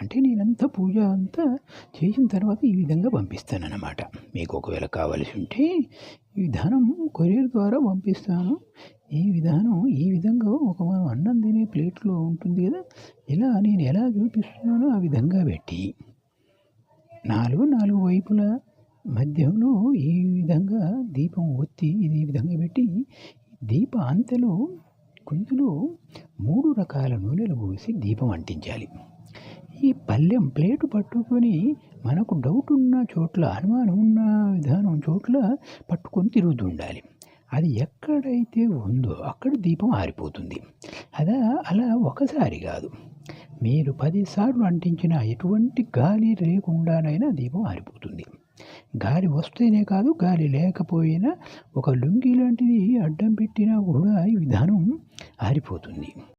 అంటే నేనంతా పూజ అంతా చేసిన తర్వాత ఈ విధంగా పంపిస్తానన్నమాట. మీకు ఒకవేళ కావలసి ఉంటే ఈ విధానం కొరియర్ ద్వారా పంపిస్తాను. ఈ విధానం ఈ విధంగా ఒక మనం అన్నం తినే ప్లేట్లో ఉంటుంది కదా ఇలా నేను ఎలా చూపిస్తున్నానో ఆ విధంగా పెట్టి నాలుగు నాలుగు వైపులా మధ్యలో ఈ విధంగా దీపం ఒత్తి ఇది ఈ విధంగా పెట్టి దీప అంతలో కొంచెంలో మూడు రకాల నూనెలు పోసి దీపం అంటించాలి. ఈ పళ్ళెం ప్లేటు పట్టుకొని మనకు డౌట్ ఉన్న చోట్ల అనుమానం ఉన్న విధానం చోట్ల పట్టుకొని తిరుగుతూ ఉండాలి. అది ఎక్కడైతే ఉందో అక్కడ దీపం ఆరిపోతుంది. అదా అలా ఒకసారి కాదు. మీరు పదిసార్లు అంటించిన ఎటువంటి గాలి లేకుండానైనా దీపం ఆరిపోతుంది. గాలి వస్తేనే కాదు గాలి లేకపోయినా ఒక లుంగి లాంటిది అడ్డం పెట్టినా కూడా ఈ విధానం ఆరిపోతుంది.